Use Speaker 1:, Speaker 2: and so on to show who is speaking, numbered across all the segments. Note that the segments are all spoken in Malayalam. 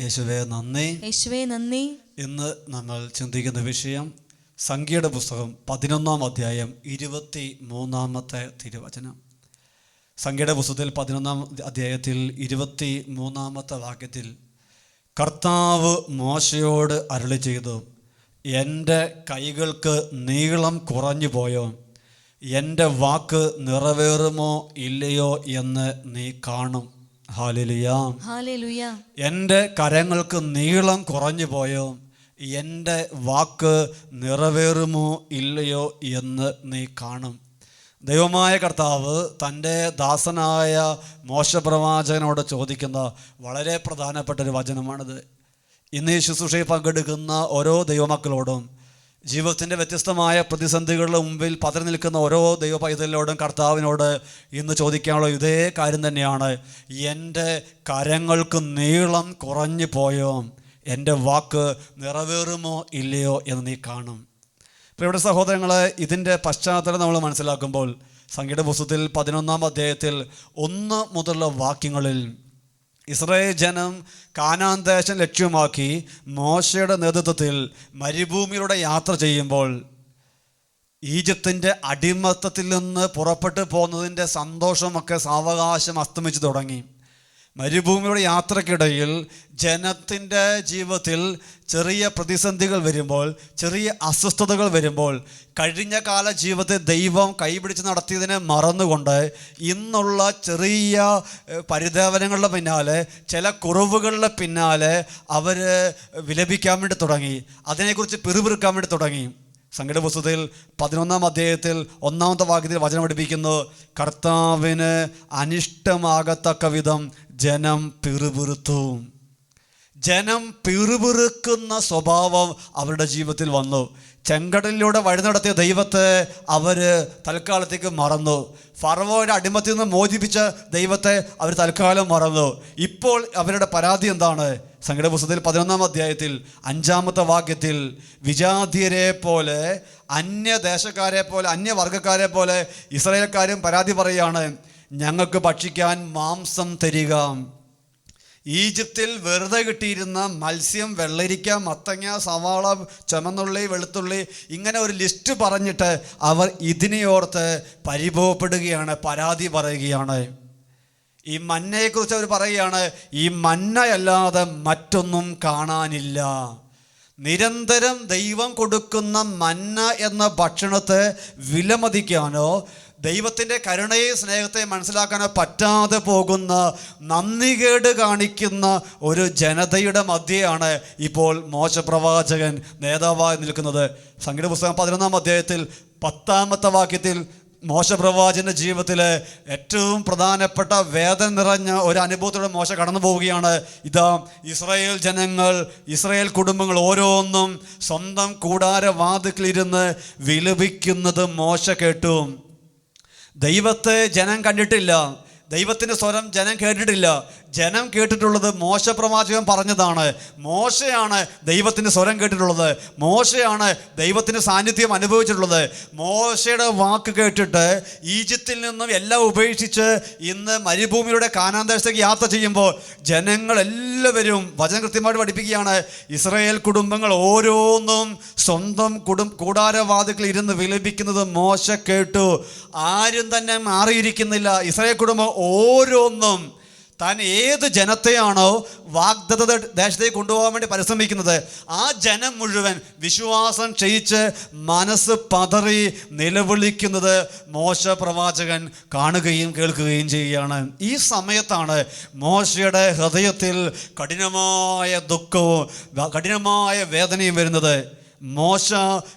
Speaker 1: യേശുവേ നന്ദി.
Speaker 2: യേശുവേ നന്ദി.
Speaker 1: ഇന്ന് നമ്മൾ ചിന്തിക്കുന്ന വിഷയം സംഖ്യയുടെ പുസ്തകം പതിനൊന്നാം അധ്യായം ഇരുപത്തി മൂന്നാമത്തെ തിരുവചനം. സംഖ്യയുടെ പുസ്തകത്തിൽ പതിനൊന്നാം അധ്യായത്തിൽ ഇരുപത്തി മൂന്നാമത്തെ വാക്യത്തിൽ കർത്താവ് മോശയോട് അരുളി ചെയ്തു എന്റെ കൈകൾക്ക് നീളം കുറഞ്ഞു പോയോ? എന്റെ വാക്ക് നിറവേറുമോ ഇല്ലയോ എന്ന് നീ കാണും. എന്റെ കരങ്ങൾക്ക് നീളം കുറഞ്ഞു പോയോ? എന്റെ വാക്ക് നിറവേറുമോ ഇല്ലയോ എന്ന് നീ കാണും. ദൈവമായ കർത്താവ് തന്റെ ദാസനായ മോശപ്രവാചകനോട് ചോദിക്കുന്ന വളരെ പ്രധാനപ്പെട്ട ഒരു വചനമാണിത്. ഇന്ന് ഈ ശുശ്രൂഷയിൽ പങ്കെടുക്കുന്ന ഓരോ ദൈവമക്കളോടും ജീവിതത്തിന്റെ വ്യത്യസ്തമായ പ്രതിസന്ധികളുടെ മുമ്പിൽ പതറി നിൽക്കുന്ന ഓരോ ദൈവ പൈതലിനോടും കർത്താവിനോട് ഇന്ന് ചോദിക്കാനുള്ള ഇതേ കാര്യം തന്നെയാണ്. എന്റെ കരങ്ങൾക്ക് നീളം കുറഞ്ഞു പോയോ? എന്റെ വാക്ക് നിറവേറുമോ ഇല്ലയോ എന്ന് നീ കാണും. പ്രിയപ്പെട്ട സഹോദരങ്ങൾ ഇതിന്റെ പശ്ചാത്തലം നമ്മൾ മനസ്സിലാക്കുമ്പോൾ സംഗീത പുസ്തകത്തിൽ പതിനൊന്നാം അധ്യായത്തിൽ ഒന്ന് മുതലുള്ള വാക്യങ്ങളിൽ ഇസ്രായേൽ ജനം കാനാൻ ദേശം ലക്ഷ്യമാക്കി മോശയുടെ നേതൃത്വത്തിൽ മരുഭൂമിയിലൂടെ യാത്ര ചെയ്യുമ്പോൾ ഈജിപ്തിന്റെ അടിമത്തത്തിൽ നിന്ന് പുറപ്പെട്ടു പോകുന്നതിന്റെ സന്തോഷമൊക്കെ സാവകാശം അസ്തമിച്ചു തുടങ്ങി. മരുഭൂമിയുടെ യാത്രക്കിടയിൽ ജനത്തിന്റെ ജീവിതത്തിൽ ചെറിയ പ്രതിസന്ധികൾ വരുമ്പോൾ ചെറിയ അസ്വസ്ഥതകൾ വരുമ്പോൾ കഴിഞ്ഞ കാല ജീവിതത്തെ ദൈവം കൈപിടിച്ച് നടത്തിയതിനെ മറന്നുകൊണ്ട് ഇന്നുള്ള ചെറിയ പരിദേവനങ്ങളുടെ പിന്നാലെ ചില കുറവുകളുടെ പിന്നാലെ അവർ വിലപിക്കാൻ വേണ്ടി തുടങ്ങി. അതിനെക്കുറിച്ച് പിറുപിറുക്കാൻ വേണ്ടി തുടങ്ങി. സംഗീത പുസ്തകത്തിൽ പതിനൊന്നാം അധ്യായത്തിൽ ഒന്നാമത്തെ വാക്യത്തിൽ വചനം പഠിപ്പിക്കുന്നു. കർത്താവിന് അനിഷ്ടമാകത്തക്ക വിധം ജനം പിറുപിറുത്തു. ജനം പിറുപിറുക്കുന്ന സ്വഭാവം അവരുടെ ജീവിതത്തിൽ വന്നു. ചെങ്കടലിലൂടെ വഴി നടത്തിയ ദൈവത്തെ അവർ തൽക്കാലത്തേക്ക് മറന്നു. ഫറവോയുടെ അടിമത്തിൽ നിന്ന് മോചിപ്പിച്ച ദൈവത്തെ അവർ തൽക്കാലം മറന്നു. ഇപ്പോൾ അവരുടെ പരാതി എന്താണ്? സംഗീത പുസ്തകത്തിൽ പതിനൊന്നാം അധ്യായത്തിൽ അഞ്ചാമത്തെ വാക്യത്തിൽ വിജാതിയരെ പോലെ അന്യദേശക്കാരെ പോലെ അന്യവർഗക്കാരെ പോലെ ഇസ്രായേൽക്കാരും പരാതി പറയുകയാണ് ഞങ്ങൾക്ക് ഭക്ഷിക്കാൻ മാംസം തരിക. ഈജിപ്തിൽ വെറുതെ കിട്ടിയിരുന്ന മത്സ്യം വെള്ളരിക്ക മത്തങ്ങ സവാള ചമന്നുള്ളി വെളുത്തുള്ളി ഇങ്ങനെ ഒരു ലിസ്റ്റ് പറഞ്ഞിട്ട് അവർ ഇതിനെയോർത്ത് പരിഭവപ്പെടുകയാണ് പരാതി പറയുകയാണ്. ഈ മന്നയെക്കുറിച്ച് അവർ പറയുകയാണ് ഈ മന്നയല്ലാതെ മറ്റൊന്നും കാണാനില്ല. നിരന്തരം ദൈവം കൊടുക്കുന്ന മന്ന എന്ന ഭക്ഷണത്തെ വിലമതിക്കാനോ ദൈവത്തിന്റെ കരുണയെ സ്നേഹത്തെ മനസ്സിലാക്കാനോ പറ്റാതെ പോകുന്ന നന്ദികേട് കാണിക്കുന്ന ഒരു ജനതയുടെ മധ്യയാണ് ഇപ്പോൾ മോശപ്രവാചകൻ നേതാവായി നിൽക്കുന്നത്. സംഗീത പുസ്തകം പതിനൊന്നാം അധ്യായത്തിൽ പത്താമത്തെ വാക്യത്തിൽ മോശപ്രവാചന്റെ ജീവിതത്തിലെ ഏറ്റവും പ്രധാനപ്പെട്ട വേദന നിറഞ്ഞ ഒരു അനുഭവത്തിലൂടെ മോശ കടന്നു പോവുകയാണ്. ഇതാ ഇസ്രായേൽ ജനങ്ങൾ ഇസ്രായേൽ കുടുംബങ്ങൾ ഓരോന്നും സ്വന്തം കൂടാര വാതിക്കലിരുന്ന് വിലപിക്കുന്നത് മോശ കേട്ടു. ദൈവത്തെ ജനം കണ്ടിട്ടില്ല. ദൈവത്തിന്റെ സ്വരം ജനം കേട്ടിട്ടില്ല. ജനം കേട്ടിട്ടുള്ളത് മോശ പ്രവാചകൻ പറഞ്ഞതാണ്. മോശയാണ് ദൈവത്തിന്റെ സ്വരം കേട്ടിട്ടുള്ളത്. മോശയാണ് ദൈവത്തിന്റെ സാന്നിധ്യം അനുഭവിച്ചിട്ടുള്ളത്. മോശയുടെ വാക്ക് കേട്ടിട്ട് ഈജിപ്തിൽ നിന്നും എല്ലാം ഉപേക്ഷിച്ച് ഇന്ന് മരുഭൂമിയുടെ കാനാന്തരത്തേക്ക് യാത്ര ചെയ്യുമ്പോൾ ജനങ്ങളെല്ലാവരും വചന കൃത്യമായിട്ട് പഠിപ്പിക്കുകയാണ്. ഇസ്രയേൽ കുടുംബങ്ങൾ ഓരോന്നും സ്വന്തം കുടും കൂടാരവാദികൾ ഇരുന്ന് വിലപിക്കുന്നത് മോശ കേട്ടു. ആരും തന്നെ മാറിയിരിക്കുന്നില്ല. ഇസ്രയേൽ കുടുംബം ഓരോന്നും താൻ ഏത് ജനത്തെയാണോ വാഗ്ദത്ത ദേശത്തേക്ക് കൊണ്ടുപോകാൻ വേണ്ടി പരിശ്രമിക്കുന്നത് ആ ജനം മുഴുവൻ വിശ്വാസം ക്ഷയിച്ച് മനസ്സ് പതറി നിലവിളിക്കുന്നത് മോശ പ്രവാചകൻ കാണുകയും കേൾക്കുകയും ചെയ്യുകയാണ്. ഈ സമയത്താണ് മോശയുടെ ഹൃദയത്തിൽ കഠിനമായ ദുഃഖവും കഠിനമായ വേദനയും വരുന്നത്. മോശ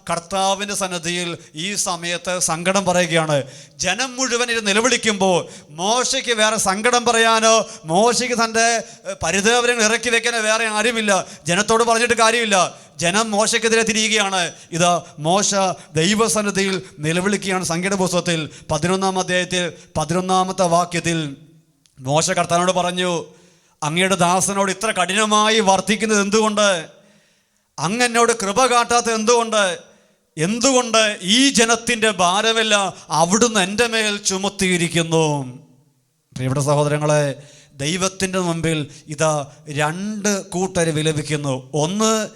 Speaker 1: കർത്താവിന്റെ സന്നദ്ധിയിൽ ഈ സമയത്ത് സങ്കടം പറയുകയാണ്. ജനം മുഴുവൻ ഇത് നിലവിളിക്കുമ്പോൾ മോശയ്ക്ക് വേറെ സങ്കടം പറയാനോ മോശയ്ക്ക് തന്റെ പരിതാപനങ്ങൾ ഇറക്കി വെക്കാനോ വേറെ ആരുമില്ല. ജനത്തോട് പറഞ്ഞിട്ട് കാര്യമില്ല. ജനം മോശയ്ക്കെതിരെ തിരിയുകയാണ്. ഇത് മോശ ദൈവസന്നദ്ധിയിൽ നിലവിളിക്കുകയാണ് സംഗീത പുസ്തകത്തിൽ പതിനൊന്നാം അധ്യായത്തിൽ പതിനൊന്നാമത്തെ വാക്യത്തിൽ. മോശ കർത്താനോട് പറഞ്ഞു അങ്ങയുടെ ദാസനോട് ഇത്ര കഠിനമായി വർദ്ധിക്കുന്നത് എന്തുകൊണ്ട്? അങ്ങ് എന്നോട് കൃപ കാട്ടാത്ത എന്തുകൊണ്ട്? എന്തുകൊണ്ട് ഈ ജനത്തിന്റെ ഭാരമെല്ലാം അവിടുന്ന് എന്റെ മേൽ ചുമത്തിയിരിക്കുന്നു? പ്രിയപ്പെട്ട സഹോദരങ്ങളെ ദൈവത്തിന്റെ മുമ്പിൽ ഇതാ രണ്ട് കൂട്ടർ വിലപിക്കുന്നു. ഒന്ന്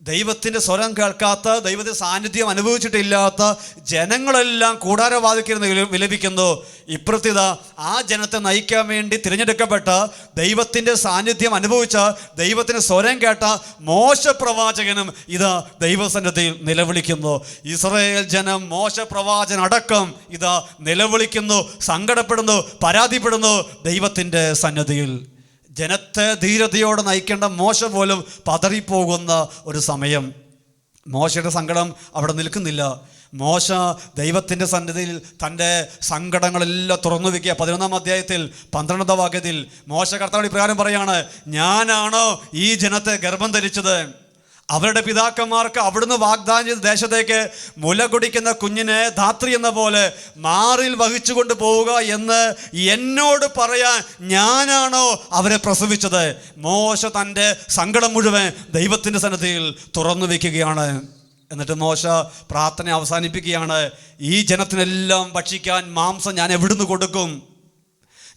Speaker 1: ദൈവത്തിന്റെ സ്വരം കേൾക്കാത്ത ദൈവത്തിന്റെ സാന്നിധ്യം അനുഭവിച്ചിട്ടില്ലാത്ത ജനങ്ങളെല്ലാം കൂടാരവാദിക്കുന്ന വിലപിക്കുന്നു. ഇപ്പുറത്തിത ആ ജനത്തെ നയിക്കാൻ വേണ്ടി തിരഞ്ഞെടുക്കപ്പെട്ട ദൈവത്തിന്റെ സാന്നിധ്യം അനുഭവിച്ച ദൈവത്തിന്റെ സ്വരം കേട്ട മോശ ഇതാ ദൈവസന്നിധിയിൽ നിലവിളിക്കുന്നു. ഇസ്രയേൽ ജനം മോശ പ്രവാചകൻ അടക്കം ഇതാ നിലവിളിക്കുന്നു സങ്കടപ്പെടുന്നു പരാതിപ്പെടുന്നു ദൈവത്തിന്റെ സന്നിധിയിൽ. ജനത്തെ ധീരതയോടെ നയിക്കേണ്ട മോശ പോലും പതറിപ്പോകുന്ന ഒരു സമയം. മോശയുടെ സങ്കടം അവിടെ നിൽക്കുന്നില്ല. മോശ ദൈവത്തിന്റെ സന്നിധിയിൽ തന്റെ സങ്കടങ്ങളെല്ലാം തുറന്നു വെക്കുക. പതിനൊന്നാം അധ്യായത്തിൽ പന്ത്രണ്ടാം വാക്യത്തിൽ മോശ കർത്താവ് പ്രകാരം പറയാണ് ഞാനാണോ ഈ ജനത്തെ ഗർഭം ധരിച്ചത്? അവരുടെ പിതാക്കന്മാർക്ക് അവിടുന്ന് വാഗ്ദാനം ചെയ്ത ദേശത്തേക്ക് മുല കുടിക്കുന്ന കുഞ്ഞിനെ ധാത്രി എന്ന പോലെ മാറിൽ വഹിച്ചുകൊണ്ട് പോവുക എന്ന് എന്നോട് പറയാൻ ഞാനാണോ അവരെ പ്രസവിച്ചത്? മോശ തന്റെ സങ്കടം മുഴുവൻ ദൈവത്തിന്റെ സന്നദ്ധിയിൽ തുറന്നു വയ്ക്കുകയാണ്. എന്നിട്ട് മോശ പ്രാർത്ഥന അവസാനിപ്പിക്കുകയാണ്. ഈ ജനത്തിനെല്ലാം ഭക്ഷിക്കാൻ മാംസം ഞാൻ എവിടുന്ന് കൊടുക്കും?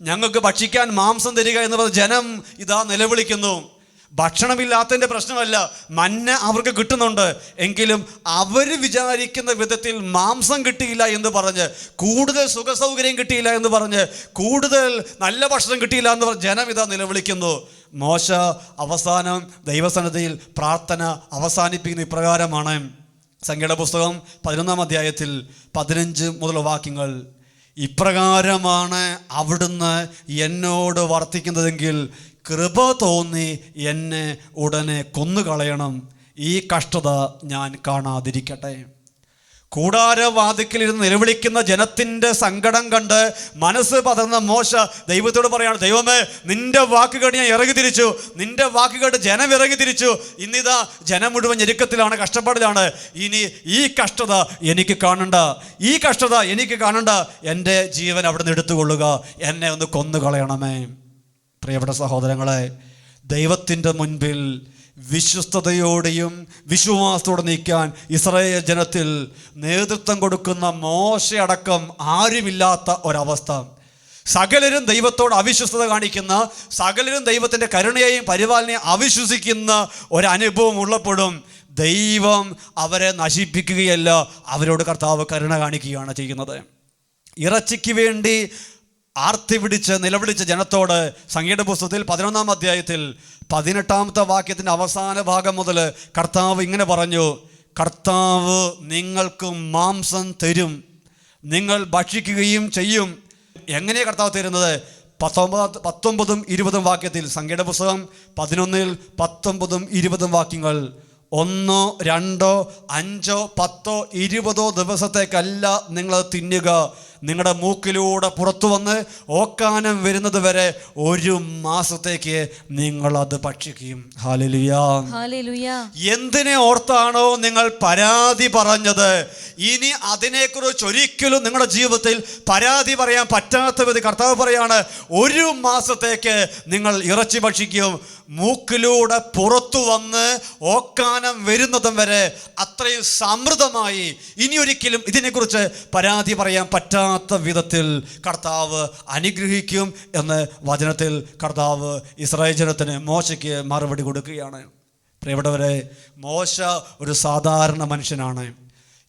Speaker 1: ഞങ്ങൾക്ക് ഭക്ഷിക്കാൻ മാംസം തരിക എന്ന് പറഞ്ഞ ജനം ഇതാ നിലവിളിക്കുന്നു. ഭക്ഷണമില്ലാത്തതിന്റെ പ്രശ്നമല്ല. മഞ്ഞ അവർക്ക് കിട്ടുന്നുണ്ട്. എങ്കിലും അവർ വിചാരിക്കുന്ന വിധത്തിൽ മാംസം കിട്ടിയില്ല എന്ന് പറഞ്ഞ് കൂടുതൽ സുഖസൗകര്യം കിട്ടിയില്ല എന്ന് പറഞ്ഞ് കൂടുതൽ നല്ല ഭക്ഷണം കിട്ടിയില്ല എന്ന് പറഞ്ഞ് ജനം ഇതാ നിലവിളിക്കുന്നു. മോശ അവസാനം ദൈവസന്നതയിൽ പ്രാർത്ഥന അവസാനിപ്പിക്കുന്ന ഇപ്രകാരമാണ്. സംഖ്യയുടെ പുസ്തകം പതിനൊന്നാം അധ്യായത്തിൽ പതിനഞ്ച് മുതൽ വാക്യങ്ങൾ. ഇപ്രകാരമാണ് അവിടുന്ന് എന്നോട് വർത്തിക്കുന്നതെങ്കിൽ കൃപ തോന്നി എന്നെ ഉടനെ കൊന്നുകളയണം. ഈ കഷ്ടത ഞാൻ കാണാതിരിക്കട്ടെ. കൂടാരവാതിക്കലിരുന്ന് നിലവിളിക്കുന്ന ജനത്തിന്റെ സങ്കടം കണ്ട് മനസ്സ് പതർന്ന മോശ ദൈവത്തോട് പറയാണ് ദൈവമേ നിന്റെ വാക്കുകേട്ട് ഞാൻ ഇറങ്ങി തിരിച്ചു. നിന്റെ വാക്കുകേട്ട് ജനം ഇറങ്ങി തിരിച്ചു. ഇന്നിതാ ജനം മുഴുവൻ ഞെരുക്കത്തിലാണ് കഷ്ടപ്പാടിലാണ്. ഇനി ഈ കഷ്ടത എനിക്ക് കാണണ്ട. ഈ കഷ്ടത എനിക്ക് കാണണ്ട. എന്റെ ജീവൻ അവിടെ നിന്ന് എടുത്തുകൊള്ളുക. എന്നെ ഒന്ന് കൊന്നു കളയണമേ പ്രിയപ്പെട്ട സഹോദരങ്ങളെ ദൈവത്തിന്റെ മുൻപിൽ വിശ്വസ്തയോടെയും വിശ്വാസത്തോടെ നീക്കാൻ ഇസ്രായേൽ ജനത്തിൽ നേതൃത്വം കൊടുക്കുന്ന മോശയടക്കം ആരുമില്ലാത്ത ഒരവസ്ഥ. സകലരും ദൈവത്തോട് അവിശ്വസ്തത കാണിക്കുന്ന സകലരും ദൈവത്തിന്റെ കരുണയെയും പരിപാലനയും അവിശ്വസിക്കുന്ന ഒരനുഭവം ഉള്ളപ്പോഴും ദൈവം അവരെ നശിപ്പിക്കുകയല്ല അവരോട് കർത്താവ് കരുണ കാണിക്കുകയാണ് ചെയ്യുന്നത്. ഇറച്ചിക്ക് വേണ്ടി ആർത്തി പിടിച്ച് നിലവിളിച്ച ജനത്തോട് സംഗീത പുസ്തകത്തിൽ പതിനൊന്നാം അധ്യായത്തിൽ പതിനെട്ടാമത്തെ വാക്യത്തിന്റെ അവസാന ഭാഗം മുതൽ കർത്താവ് ഇങ്ങനെ പറഞ്ഞു കർത്താവ് നിങ്ങൾക്ക് മാംസം തരും നിങ്ങൾ ഭക്ഷിക്കുകയും ചെയ്യും. എങ്ങനെയാണ് കർത്താവ് തരുന്നത്? പത്തൊമ്പത് പത്തൊമ്പതും ഇരുപതും വാക്യത്തിൽ സംഗീത പുസ്തകം പതിനൊന്നിൽ പത്തൊമ്പതും ഇരുപതും വാക്യങ്ങൾ ഒന്നോ രണ്ടോ അഞ്ചോ പത്തോ ഇരുപതോ ദിവസത്തേക്കല്ല നിങ്ങൾ തിന്നുക നിങ്ങളുടെ മൂക്കിലൂടെ പുറത്തു വന്ന് ഓക്കാനം വരുന്നത് വരെ ഒരു മാസത്തേക്ക് നിങ്ങൾ അത് ഭക്ഷിക്കും. എന്തിനെ ഓർത്താണോ നിങ്ങൾ പരാതി പറഞ്ഞത്? ഇനി അതിനെക്കുറിച്ച് ഒരിക്കലും നിങ്ങളുടെ ജീവിതത്തിൽ പരാതി പറയാൻ പറ്റാത്ത വിധി കർത്താവ് പറയാണ് ഒരു മാസത്തേക്ക് നിങ്ങൾ ഇറച്ചി ഭക്ഷിക്കും. മൂക്കിലൂടെ പുറത്തു വന്ന് ഓക്കാനം വരുന്നതും വരെ അത്രയും സമൃദ്ധമായി ഇനി ഒരിക്കലും ഇതിനെക്കുറിച്ച് പരാതി പറയാൻ പറ്റാത്ത വിധത്തിൽ കർത്താവ് അനുഗ്രഹിക്കും എന്ന് വചനത്തിൽ കർത്താവ് ഇസ്രായേൽ ജനത്തിന് മോശയ്ക്ക് മറുപടി കൊടുക്കുകയാണ്. പ്രിയപ്പെട്ടവരെ മോശ ഒരു സാധാരണ മനുഷ്യനാണ്.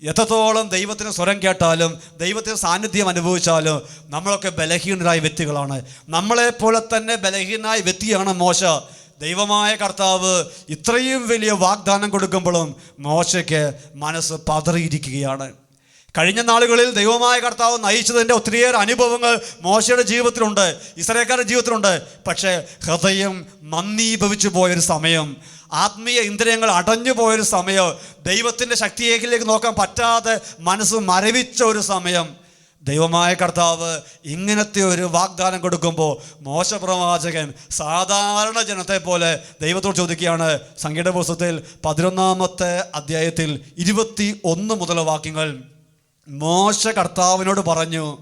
Speaker 1: എത്രത്തോളം ദൈവത്തിന് സ്വരം കേട്ടാലും ദൈവത്തിന് സാന്നിധ്യം അനുഭവിച്ചാലും നമ്മളൊക്കെ ബലഹീനരായ വ്യക്തികളാണ്. നമ്മളെപ്പോലെ തന്നെ ബലഹീനായ വ്യക്തിയാണ് മോശ. ദൈവമായ കർത്താവ് ഇത്രയും വലിയ വാഗ്ദാനം കൊടുക്കുമ്പോഴും മോശയ്ക്ക് മനസ്സ് പതറിയിരിക്കുകയാണ്. കഴിഞ്ഞ നാളുകളിൽ ദൈവമായ കർത്താവ് നയിച്ചതിന്റെ ഒത്തിരിയേറെ അനുഭവങ്ങൾ മോശയുടെ ജീവിതത്തിലുണ്ട് ഇസ്രയേക്കാരുടെ ജീവിതത്തിലുണ്ട്. പക്ഷേ ഹൃദയം മന്ദീഭവിച്ചു പോയൊരു സമയം ആത്മീയ ഇന്ദ്രിയങ്ങൾ അടഞ്ഞു പോയൊരു സമയം ദൈവത്തിന്റെ ശക്തിയേക്കിലേക്ക് നോക്കാൻ പറ്റാതെ മനസ്സ് മരവിച്ച ഒരു സമയം. ദൈവമായ കർത്താവ് ഇങ്ങനത്തെ ഒരു വാഗ്ദാനം കൊടുക്കുമ്പോൾ മോശപ്രവാചകൻ സാധാരണ ജനത്തെ പോലെ ദൈവത്തോട് ചോദിക്കുകയാണ്. സംഗീത പുസ്തകത്തിൽ പതിനൊന്നാമത്തെ അധ്യായത്തിൽ ഇരുപത്തി ഒന്ന് മുതൽ വാക്യങ്ങൾ. മോശ കർത്താവിനോട് പറഞ്ഞു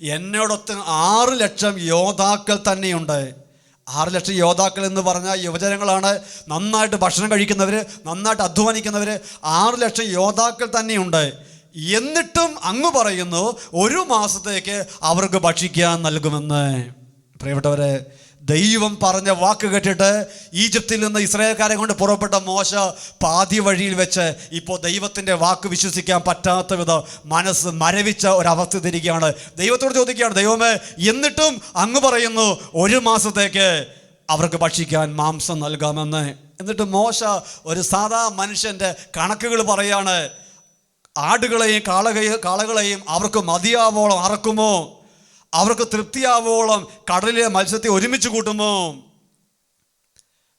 Speaker 1: എന്നോടൊത്ത് ആറ് ലക്ഷം യോദ്ധാക്കൾ തന്നെയുണ്ട്. ആറ് ലക്ഷം യോദ്ധാക്കൾ എന്ന് പറഞ്ഞാൽ യുവജനങ്ങളാണ്. നന്നായിട്ട് ഭക്ഷണം കഴിക്കുന്നവർ നന്നായിട്ട് അധ്വാനിക്കുന്നവർ ആറ് ലക്ഷം യോദ്ധാക്കൾ തന്നെയുണ്ട്. എന്നിട്ടും അങ്ങ് പറയുന്നു ഒരു മാസത്തേക്ക് അവർക്ക് ഭക്ഷിക്കാൻ നൽകുമെന്ന്. പ്രിയപ്പെട്ടവരെ ദൈവം പറഞ്ഞ വാക്ക് കേട്ടിട്ട് ഈജിപ്തിൽ നിന്ന് ഇസ്രായേൽക്കാരെ കൊണ്ട് പുറപ്പെട്ട മോശ പാതി വഴിയിൽ വെച്ച് ഇപ്പോൾ ദൈവത്തിന്റെ വാക്ക് വിശ്വസിക്കാൻ പറ്റാത്ത വിധം മനസ്സ് മരവിച്ച ഒരവസ്ഥ തിരികെയാണ്. ദൈവത്തോട് ചോദിക്കുകയാണ് ദൈവമേ എന്നിട്ടും അങ്ങ് പറയുന്നു ഒരു മാസത്തേക്ക് അവർക്ക് ഭക്ഷിക്കാൻ മാംസം നൽകാമെന്ന്. എന്നിട്ട് മോശ ഒരു സാധാ മനുഷ്യന്റെ കണക്കുകൾ പറയാണ് ആടുകളെയും കാളകയും കാളകളെയും അവർക്ക് മതിയാവോളം അറക്കുമോ? അവർക്ക് തൃപ്തിയാവോളം കടലിലെ മത്സ്യത്തെ ഒരുമിച്ച് കൂട്ടുമോ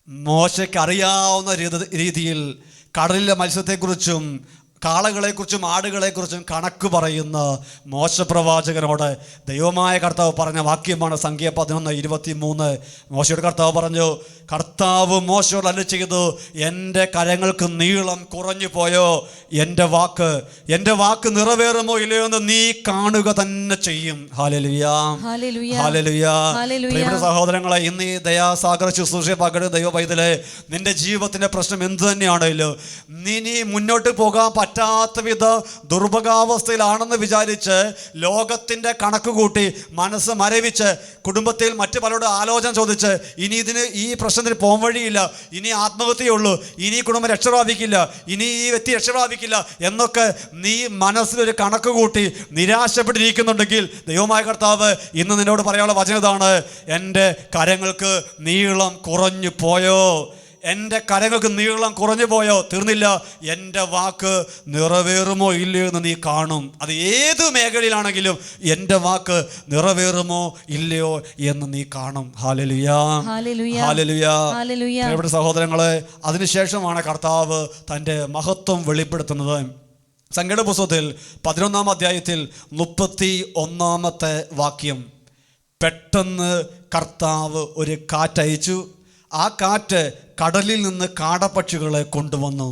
Speaker 1: മോശയ്ക്ക് അറിയാവുന്ന രീതി രീതിയിൽ കടലിലെ മത്സ്യത്തെക്കുറിച്ചും കാളകളെക്കുറിച്ചും ആടുകളെക്കുറിച്ചും കണക്ക് പറയുന്ന മോശപ്രവാചകനോട് ദൈവമായ കർത്താവ് പറഞ്ഞ വാക്യമാണ് സംഖ്യ പതിനൊന്ന് ഇരുപത്തി മൂന്ന് മോശയുടെ കർത്താവ് പറഞ്ഞു കർത്താവ് മോശയോട് അല്ല ചെയ്തു എന്റെ കരങ്ങൾക്ക് നീളം കുറഞ്ഞു പോയോ? എന്റെ വാക്ക് എന്റെ വാക്ക് നിറവേറുമോ ഇല്ലയോ എന്ന് നീ കാണുക തന്നെ ചെയ്യും. പ്രിയപ്പെട്ട സഹോദരങ്ങളെ ഇന്ന് ഈ ദയാസാഗര ശുശ്രൂഷ പകരം ദൈവ പൈതലെ നിന്റെ ജീവിതത്തിന്റെ പ്രശ്നം എന്തു തന്നെയാണെങ്കിലും നീ നീ മുന്നോട്ട് പോകാൻ പറ്റാത്ത വിധ ദുർഭകാവസ്ഥയിലാണെന്ന് വിചാരിച്ച് ലോകത്തിന്റെ കണക്ക് കൂട്ടി മനസ്സ് മരവിച്ച് കുടുംബത്തിൽ മറ്റ് പലരോട് ആലോചന ചോദിച്ച് ഇനി ഇതിന് ഈ പ്രശ്നത്തിന് പോകാൻ വഴിയില്ല ഇനി ആത്മഹത്യയുള്ളൂ ഇനി കുടുംബം രക്ഷ പ്രാപിക്കില്ല ഇനി ഈ വ്യക്തി രക്ഷ പ്രാപിക്കില്ല എന്നൊക്കെ നീ മനസ്സിലൊരു കണക്ക് കൂട്ടി നിരാശപ്പെട്ടിരിക്കുന്നുണ്ടെങ്കിൽ ദൈവമായ കർത്താവ് ഇന്ന് നിന്നോട് പറയാനുള്ള വചനതാണ് എന്റെ കരങ്ങൾക്ക് നീളം കുറഞ്ഞു പോയോ? എന്റെ കരങ്ങൾക്ക് നീളം കുറഞ്ഞു പോയോ? തീർന്നില്ല. എന്റെ വാക്ക് നിറവേറുമോ ഇല്ലയോ എന്ന് നീ കാണും. അത് ഏത് മേഖലയിലാണെങ്കിലും എന്റെ വാക്ക് നിറവേറുമോ ഇല്ലയോ എന്ന് നീ കാണും. ഹാലലുയാ സഹോദരങ്ങളെ അതിനുശേഷമാണ് കർത്താവ് തന്റെ മഹത്വം വെളിപ്പെടുത്തുന്നത്. സങ്കട പുസ്തകത്തിൽ പതിനൊന്നാം അധ്യായത്തിൽ മുപ്പത്തി ഒന്നാമത്തെ വാക്യം. പെട്ടെന്ന് കർത്താവ് ഒരു കാറ്റയച്ചു. ആ കാറ്റ് കടലിൽ നിന്ന് കാടപ്പക്ഷികളെ കൊണ്ടുവന്നു.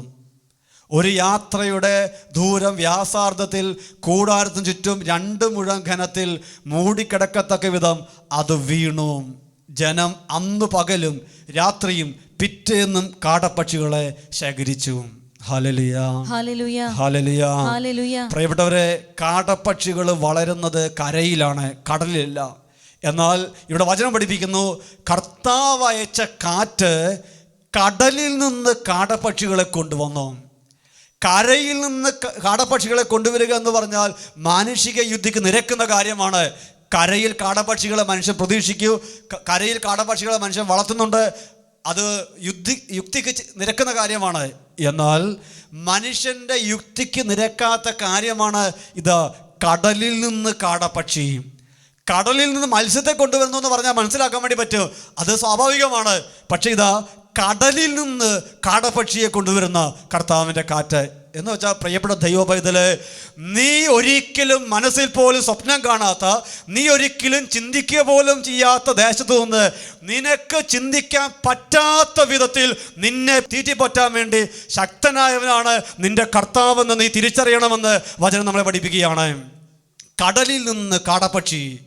Speaker 1: ഒരു യാത്രയുടെ ദൂരം വ്യാസാർത്ഥത്തിൽ കൂടാരത്തിന് ചുറ്റും രണ്ട് മുഴം ഘനത്തിൽ മൂടിക്കിടക്കത്തക്ക വിധം അത് വീണു. ജനം അന്നു പകലും രാത്രിയും പിറ്റേന്നും കാടപ്പക്ഷികളെ ശേഖരിച്ചു. പ്രിയപ്പെട്ടവരെ കാടപ്പക്ഷികൾ വളരുന്നത് കരയിലാണ് കടലിലല്ല. എന്നാൽ ഇവിടെ വചനം പഠിപ്പിക്കുന്നു കർത്താവ് അയച്ച കാറ്റ് കടലിൽ നിന്ന് കാടപ്പക്ഷികളെ കൊണ്ടുവന്നു. കരയിൽ നിന്ന് കാടപ്പക്ഷികളെ കൊണ്ടുവരിക എന്ന് പറഞ്ഞാൽ മാനുഷിക യുദ്ധിക്ക് നിരക്കുന്ന കാര്യമാണ്. കരയിൽ കാടപ്പക്ഷികളെ മനുഷ്യൻ പ്രതീക്ഷിക്കൂ. കരയിൽ കാടപ്പക്ഷികളെ മനുഷ്യൻ വളർത്തുന്നുണ്ട്. അത് യുദ്ധി യുക്തിക്ക് നിരക്കുന്ന കാര്യമാണ്. എന്നാൽ മനുഷ്യന്റെ യുക്തിക്ക് നിരക്കാത്ത കാര്യമാണ് ഇത് കടലിൽ നിന്ന് കാടപ്പക്ഷി. കടലിൽ നിന്ന് മത്സ്യത്തെ കൊണ്ടുവരുന്നു എന്ന് പറഞ്ഞാൽ മനസ്സിലാക്കാൻ വേണ്ടി പറ്റും. അത് സ്വാഭാവികമാണ്. പക്ഷേ ഇതാ കടലിൽ നിന്ന് കാടപക്ഷിയെ കൊണ്ടുവരുന്ന കർത്താവിന്റെ കാറ്റ്. എന്ന് വെച്ചാൽ പ്രിയപ്പെട്ട ദൈവ പൈതൽ നീ ഒരിക്കലും മനസ്സിൽ പോലും സ്വപ്നം കാണാത്ത നീ ഒരിക്കലും ചിന്തിക്കുക പോലും ചെയ്യാത്ത ദേശത്തു നിന്ന് നിനക്ക് ചിന്തിക്കാൻ പറ്റാത്ത വിധത്തിൽ നിന്നെ തീറ്റിപ്പറ്റാൻ വേണ്ടി ശക്തനായവനാണ് നിന്റെ കർത്താവെന്ന് നീ തിരിച്ചറിയണമെന്ന് വചനം നമ്മളെ പഠിപ്പിക്കുകയാണ്. കടലിൽ നിന്ന് കാടപ്പക്ഷി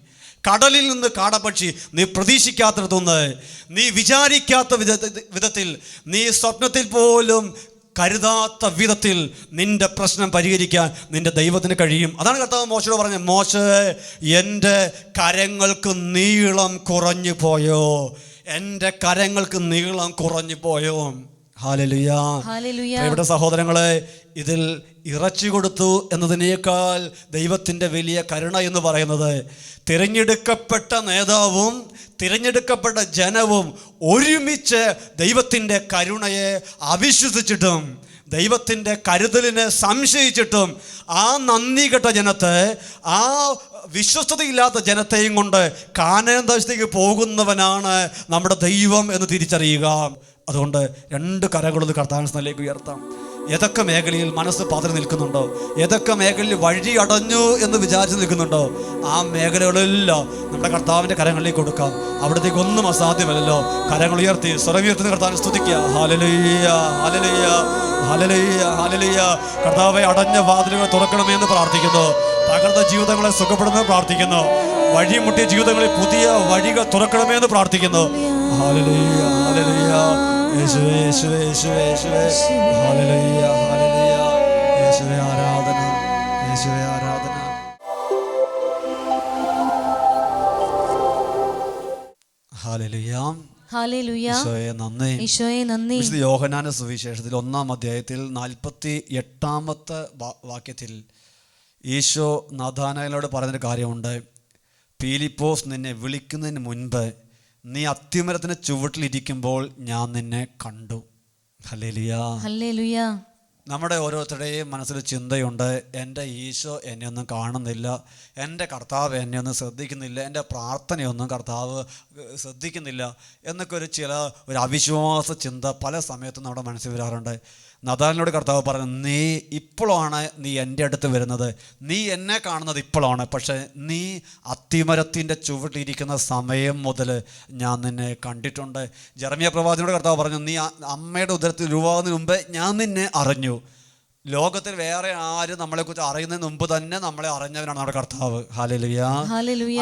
Speaker 1: കടലിൽ നിന്ന് കാടപക്ഷി നീ പ്രതീക്ഷിക്കാത്തതൊന്ന് നീ വിചാരിക്കാത്ത വിധത്തിൽ നീ സ്വപ്നത്തിൽ പോലും കരുതാത്ത വിധത്തിൽ നിന്റെ പ്രശ്നം പരിഹരിക്കാൻ നിന്റെ ദൈവത്തിന് കഴിയും. അതാണ് കർത്താവ് മോശയോട് പറഞ്ഞത് മോശ എന്റെ കരങ്ങൾക്ക് നീളം കുറഞ്ഞു പോയോ എന്റെ കരങ്ങൾക്ക് നീളം കുറഞ്ഞു പോയോ പ്രിയപ്പെട്ട സഹോദരങ്ങളെ ഇതിൽ ഇറച്ചി കൊടുത്തു എന്നതിനേക്കാൾ ദൈവത്തിന്റെ വലിയ കരുണ എന്ന് പറയുന്നത് തിരഞ്ഞെടുക്കപ്പെട്ട നേതാവും തിരഞ്ഞെടുക്കപ്പെട്ട ജനവും ഒരുമിച്ച് ദൈവത്തിന്റെ കരുണയെ അവിശ്വസിച്ചിട്ടും ദൈവത്തിന്റെ കരുതലിനെ സംശയിച്ചിട്ടും ആ നന്ദി കെട്ട ജനത്തെ ആ വിശ്വസ്തതയില്ലാത്ത ജനത്തെയും കൊണ്ട് കാനേന്ദേശത്തേക്ക് പോകുന്നവനാണ് നമ്മുടെ ദൈവം എന്ന് തിരിച്ചറിയുക. അതുകൊണ്ട് രണ്ട് കരകളൊന്ന് കർത്താവിലേക്ക് ഉയർത്താം. ഏതൊക്കെ മേഖലയിൽ മനസ്സ് പതറി നിൽക്കുന്നുണ്ടോ? ഏതൊക്കെ മേഖലയിൽ വഴി അടഞ്ഞു എന്ന് വിചാരിച്ച് നിൽക്കുന്നുണ്ടോ? ആ മേഖലകളെല്ലാം നമ്മുടെ കർത്താവിന്റെ കരങ്ങളിലേക്ക് കൊടുക്കാം. അവിടത്തേക്ക് ഒന്നും അസാധ്യമല്ലല്ലോ. കരങ്ങൾ ഉയർത്തി സ്വരമുയർത്തുന്ന കർത്താവിനെ സ്തുതിക്കുക. ഹാലലുയ്യ ഹാലലുയ്യ ഹാലലുയ്യ ഹാലലുയ്യ കർത്താവെ അടഞ്ഞ വാതിലുകൾ തുറക്കണമെന്ന് പ്രാർത്ഥിക്കുന്നു. തകർന്ന ജീവിതങ്ങളെ സുഖപ്പെടുന്നു പ്രാർത്ഥിക്കുന്നു. വഴിമുട്ടിയ ജീവിതങ്ങളിൽ പുതിയ വഴികൾ തുറക്കണമേ എന്ന് പ്രാർത്ഥിക്കുന്നു. ഹാലലുയ്യ ഹാലലുയ്യ യേശുവേ യേശുവേ യേശുവേ യേശുവേ. Hallelujah hallelujah. യേശുവേ ആരാധന യേശുവേ ആരാധന. ഹല്ലേലൂയ. യോഹനാന സുവിശേഷത്തിൽ ഒന്നാം അധ്യായത്തിൽ നാൽപ്പത്തി എട്ടാമത്തെ വാക്യത്തിൽ ഈശോ നാഥാനയിലോട് പറഞ്ഞൊരു കാര്യമുണ്ട്. പീലിപ്പോസ് നിന്നെ വിളിക്കുന്നതിന് മുൻപ് നീ അത്യുമരത്തിന് ചുവട്ടിലിരിക്കുമ്പോൾ ഞാൻ നിന്നെ കണ്ടു. നമ്മുടെ ഓരോരുത്തരുടെയും മനസ്സിൽ ചിന്തയുണ്ട്. എന്റെ ഈശോ എന്നെ ഒന്നും കാണുന്നില്ല. എന്റെ കർത്താവ് എന്നെ ഒന്നും ശ്രദ്ധിക്കുന്നില്ല. എന്റെ പ്രാർത്ഥനയൊന്നും കർത്താവ് ശ്രദ്ധിക്കുന്നില്ല. എന്നൊക്കെ ഒരു ചില ഒരു അവിശ്വാസ ചിന്ത പല സമയത്തും നമ്മുടെ മനസ്സിൽ വരാറുണ്ട്. നദാലിനോട് കർത്താവ് പറഞ്ഞു നീ ഇപ്പോഴാണ് നീ എന്റെ അടുത്ത് വരുന്നത്. നീ എന്നെ കാണുന്നത് ഇപ്പോഴാണ് പക്ഷേ നീ അത്തിമരത്തിന്റെ ചുവട്ടിരിക്കുന്ന സമയം മുതൽ ഞാൻ നിന്നെ കണ്ടിട്ടുണ്ട്. ജർമിയ പ്രവാചനോട് കർത്താവ് പറഞ്ഞു നീ അമ്മയുടെ ഉദരത്തിൽ രൂപമാകുന്നതിന് മുമ്പേ ഞാൻ നിന്നെ അറിഞ്ഞു. ലോകത്തിൽ വേറെ ആരും നമ്മളെ കുറിച്ച് അറിയുന്നതിന് മുമ്പ് തന്നെ നമ്മളെ അറിഞ്ഞവനാണ് നമ്മുടെ കർത്താവ്.
Speaker 2: ഹാലലുവിയ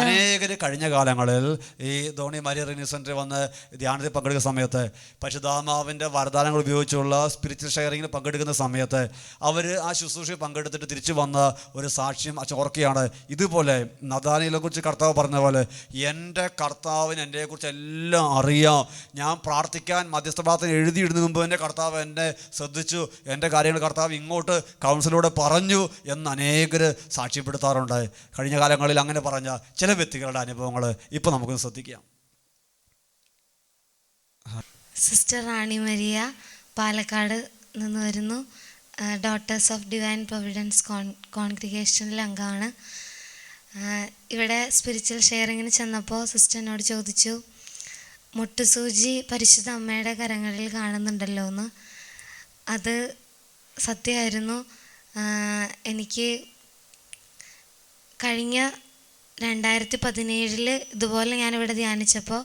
Speaker 1: അനേകർ കഴിഞ്ഞ കാലങ്ങളിൽ ഈ ധോണി മരിയ റിന്യൂ സെന്ററിൽ വന്ന് ധ്യാനത്തിൽ പങ്കെടുക്കുന്ന സമയത്ത് പരിശുദ്ധാത്മാവിന്റെ വരദാനങ്ങൾ ഉപയോഗിച്ചുള്ള സ്പിരിച്വൽ ഷെയറിങ്ങിൽ പങ്കെടുക്കുന്ന സമയത്ത് അവർ ആ ശുശ്രൂഷയിൽ പങ്കെടുത്തിട്ട് തിരിച്ചു വന്ന ഒരു സാക്ഷ്യം ഓർക്കുകയാണ് ഇതുപോലെ നദാനിയെ കുറിച്ച് കർത്താവ് പറഞ്ഞ പോലെ എന്റെ കർത്താവിന് എന്നെക്കുറിച്ച് എല്ലാം അറിയാം. ഞാൻ പ്രാർത്ഥിക്കാൻ മധ്യസ്ഥ പ്രാർത്ഥന എഴുതിയിടുന്നതിന് മുമ്പ് എന്റെ കർത്താവ് എന്നെ ശ്രദ്ധിച്ചു. എന്റെ കാര്യങ്ങൾ കർത്താവ് ഇങ്ങോട്ട് കൗൺസിലൂടെ പറഞ്ഞു എന്ന് അനേകർ സാക്ഷ്യപ്പെടുത്താറുണ്ട്. കഴിഞ്ഞ കാലങ്ങളിൽ അങ്ങനെ പറഞ്ഞ ചില വ്യക്തികളുടെ അനുഭവങ്ങൾ ഇപ്പം നമുക്കൊന്ന് ശ്രദ്ധിക്കാം.
Speaker 3: സിസ്റ്റർ റാണി മരിയ പാലക്കാട് നിന്ന് വരുന്നു. Daughters of divine providence con കോൺഗ്രിഗേഷനിലെ അംഗമാണ്. ഇവിടെ സ്പിരിച്വൽ ഷെയറിങ്ങിന് ചെന്നപ്പോൾ സിസ്റ്ററിനോട് ചോദിച്ചു മുട്ടുസൂചി പരിശുദ്ധ അമ്മയുടെ കരങ്ങളിൽ കാണുന്നുണ്ടല്ലോ എന്ന് അത് സത്യമായിരുന്നു. എനിക്ക് കഴിഞ്ഞ രണ്ടായിരത്തി പതിനേഴിൽ ഇതുപോലെ ഞാനിവിടെ ധ്യാനിച്ചപ്പോൾ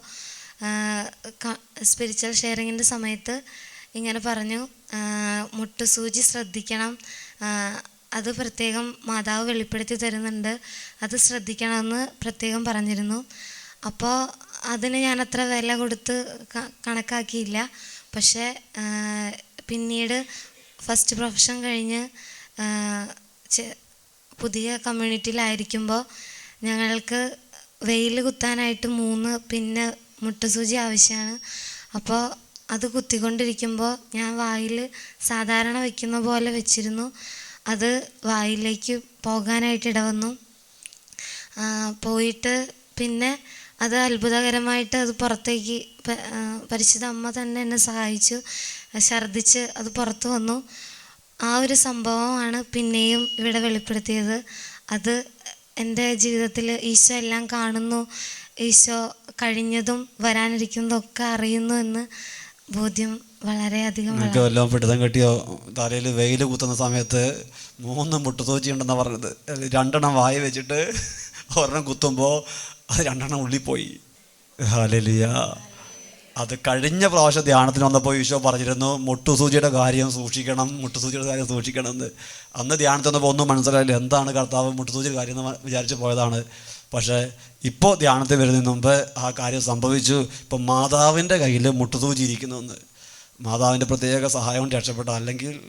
Speaker 3: സ്പിരിച്വൽ ഷെയറിങ്ങിന്റെ സമയത്ത് ഇങ്ങനെ പറഞ്ഞു മുട്ടുസൂചി ശ്രദ്ധിക്കണം അത് പ്രത്യേകം മാതാവ് വെളിപ്പെടുത്തി തരുന്നുണ്ട് അത് ശ്രദ്ധിക്കണമെന്ന് പ്രത്യേകം പറഞ്ഞിരുന്നു. അപ്പോൾ അതിന് ഞാൻ അത്ര വില കൊടുത്ത് കണക്കാക്കിയില്ല. പക്ഷേ പിന്നീട് ഫസ്റ്റ് പ്രൊഫഷൻ കഴിഞ്ഞ് പുതിയ കമ്മ്യൂണിറ്റിയിലായിരിക്കുമ്പോൾ ഞങ്ങൾക്ക് വെയിൽ കുത്താനായിട്ട് മൂന്ന് പിന്നെ മുട്ടുസൂചി ആവശ്യമാണ് അപ്പോൾ അത് കുത്തിക്കൊണ്ടിരിക്കുമ്പോൾ ഞാൻ വായിൽ സാധാരണ വയ്ക്കുന്ന പോലെ വെച്ചിരുന്നു. അത് വായിലേക്ക് പോകാനായിട്ട് ഇടവന്നു. പോയിട്ട് പിന്നെ അത് അത്ഭുതകരമായിട്ട് അത് പുറത്തേക്ക് പരിശുദ്ധ അമ്മ തന്നെ എന്നെ സഹായിച്ചു. ഛർദ്ദിച്ച് അത് പുറത്തു വന്നു. ആ ഒരു സംഭവമാണ് പിന്നെയും ഇവിടെ വെളിപ്പെടുത്തിയത്. അത് എന്റെ ജീവിതത്തിൽ ഈശോ എല്ലാം കാണുന്നു. ഈശോ കഴിഞ്ഞതും വരാനിരിക്കുന്നതും ഒക്കെ അറിയുന്നു എന്ന് ബോധ്യം വളരെയധികം
Speaker 1: വല്ലോ വല്ലതും പിടുത്തം കിട്ടിയോ? തലയിൽ വെയിൽ കുത്തുന്ന സമയത്ത് മൂന്ന് മുട്ടുതോച്ചി ഉണ്ടെന്നാണ് പറഞ്ഞത്. രണ്ടെണ്ണം വായ വെച്ചിട്ട് ഒരെണ്ണം കുത്തുമ്പോൾ അത് രണ്ടെണ്ണം ഉള്ളിൽ പോയി. ഹാലലിയ അത് കഴിഞ്ഞ പ്രാവശ്യം ധ്യാനത്തിന് വന്നപ്പോൾ ഈശോ പറഞ്ഞിരുന്നു മുട്ടുസൂചിയുടെ കാര്യം സൂക്ഷിക്കണം മുട്ടുസൂചിയുടെ കാര്യം സൂക്ഷിക്കണം എന്ന്. അന്ന് ധ്യാനത്തിൽ വന്നപ്പോൾ ഒന്നും മനസ്സിലായില്ല എന്താണ് കർത്താവ് മുട്ടുസൂചിയുടെ കാര്യം എന്ന് വിചാരിച്ച് പോയതാണ്. പക്ഷേ ഇപ്പോൾ ധ്യാനത്തിൽ വരുന്നതിന് മുമ്പ് ആ കാര്യം സംഭവിച്ചു. ഇപ്പം മാതാവിന്റെ കയ്യിൽ മുട്ടുസൂചി ഇരിക്കുന്നു എന്ന്. മാതാവിന്റെ പ്രത്യേക സഹായം കൊണ്ട് രക്ഷപ്പെട്ട. അല്ലെങ്കിൽ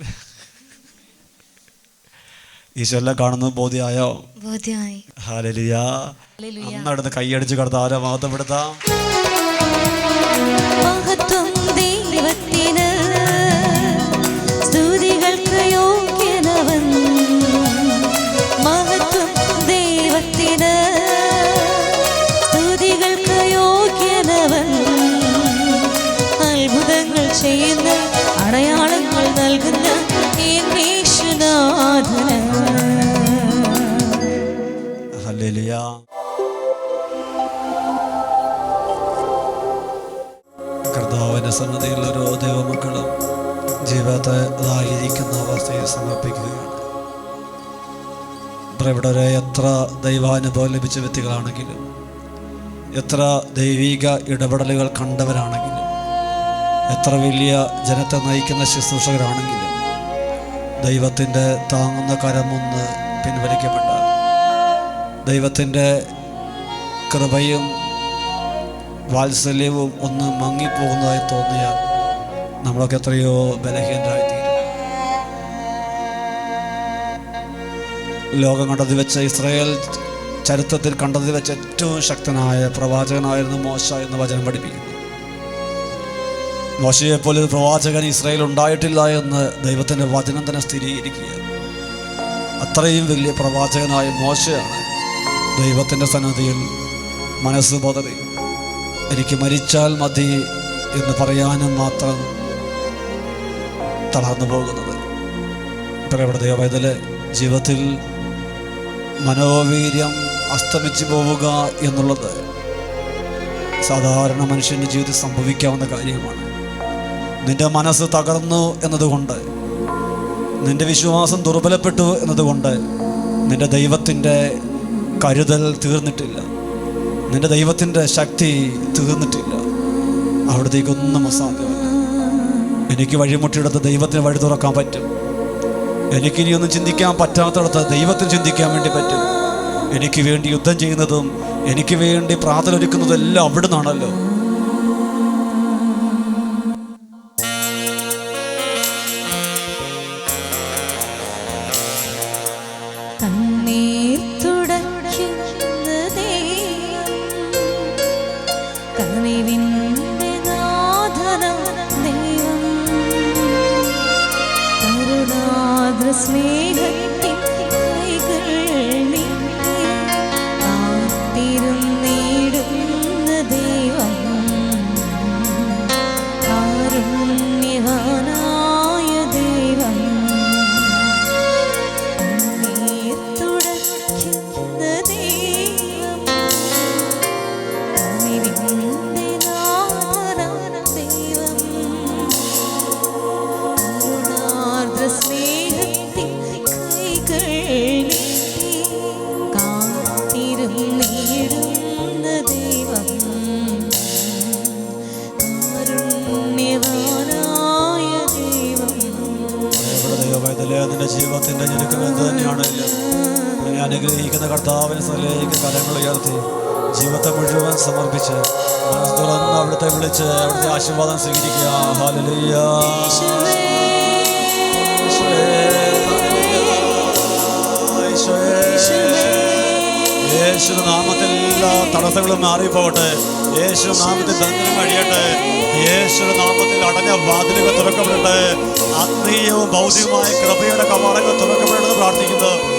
Speaker 1: ഈശോ എല്ലാം കാണുന്നത് ബോധ്യമായോ?
Speaker 3: ബോധ്യമായി.
Speaker 1: ഹാലലിയ അന്നടുന്ന് കൈയടിച്ച് കടത്താലോ മഹത്വപ്പെടുത്താം.
Speaker 2: മഹത്വം ദൈവത്തിന്
Speaker 1: ജീവിതത്തെ ഇതായിരിക്കുന്ന അവസ്ഥയിൽ സമർപ്പിക്കുകയാണ്. ഇവിടെ എത്ര ദൈവാനുഭവം ലഭിച്ച വ്യക്തികളാണെങ്കിലും എത്ര ദൈവിക ഇടപെടലുകൾ കണ്ടവരാണെങ്കിലും എത്ര വലിയ ജനത്തെ നയിക്കുന്ന ശുശ്രൂഷകരാണെങ്കിലും ദൈവത്തിന്റെ താങ്ങുന്ന കരമൊന്ന് പിൻവലിക്കപ്പെട്ട ദൈവത്തിന്റെ കൃപയും വാത്സല്യവും ഒന്ന് മങ്ങിപ്പോകുന്നതായി തോന്നിയാൽ നമ്മളൊക്കെ എത്രയോ ബലഹീനരായിത്തീരും ലോകം കണ്ടത് വെച്ച ഇസ്രായേൽ ചരിത്രത്തിൽ കണ്ടതിൽ വെച്ച് ഏറ്റവും ശക്തനായ പ്രവാചകനായിരുന്നു മോശ എന്ന് വചനം പഠിപ്പിക്കുന്നു. മോശയെപ്പോലെ ഒരു പ്രവാചകൻ ഇസ്രായേൽ ഉണ്ടായിട്ടില്ല എന്ന് ദൈവത്തിന്റെ വചനം തന്നെ സ്ഥിരീകരിക്കുക അത്രയും വലിയ പ്രവാചകനായ മോശയാണ് ദൈവത്തിന്റെ സന്നദ്ധിയിൽ മനസ്സ് പതറി എനിക്ക് മരിച്ചാൽ മതി എന്ന് പറയാനും മാത്രം തളർന്നു പോകുന്നത്. ഇവിടെ ദൈവവേദല ജീവിതത്തിൽ മനോവീര്യം അസ്തമിച്ചു പോവുക എന്നുള്ളത് സാധാരണ മനുഷ്യന്റെ ജീവിതത്തിൽ സംഭവിക്കാവുന്ന കാര്യമാണ്. നിന്റെ മനസ്സ് തകർന്നു എന്നതുകൊണ്ട് നിന്റെ വിശ്വാസം ദുർബലപ്പെട്ടു എന്നതുകൊണ്ട് നിന്റെ ദൈവത്തിന്റെ കരുതൽ തീർന്നിട്ടില്ല. നിന്റെ ദൈവത്തിന്റെ ശക്തി തീർന്നിട്ടില്ല. അവിടത്തേക്കൊന്നും അസാധ്യമല്ല. എനിക്ക് വഴിമുട്ടിയെടുത്ത് ദൈവത്തിന് വഴി തുറക്കാൻ പറ്റും. എനിക്കിനിയൊന്നും ചിന്തിക്കാൻ പറ്റാത്തടത്ത് ദൈവത്തിന് ചിന്തിക്കാൻ വേണ്ടി പറ്റും. എനിക്ക് വേണ്ടി യുദ്ധം ചെയ്യുന്നതും എനിക്ക് വേണ്ടി പ്രാർത്ഥന ഒരുക്കുന്നതും എല്ലാം അവിടെ നിന്നാണല്ലോ ഉയർത്തി ജീവിതത്തെ മുഴുവൻ സമർപ്പിച്ച് മനസ്സ് തുറന്ന് അവിടുത്തെ വിളിച്ച് അവിടുത്തെ ആശീർവാദം സ്വീകരിക്കുക. യേശു നാമത്തിൽ എല്ലാ തടസ്സങ്ങളും മാറിപ്പോകട്ടെ. യേശു നാമത്തിൽ ബന്ധനം കഴിയട്ടെ. യേശു നാമത്തിൽ അടഞ്ഞ വാതിലുകൾ തുറക്കപ്പെടട്ടെ. ആത്മീയവും ഭൗതികവുമായ കൃപയുടെ കവാടങ്ങൾ തുറക്കപ്പെടണമെന്ന് പ്രാർത്ഥിക്കുന്നു.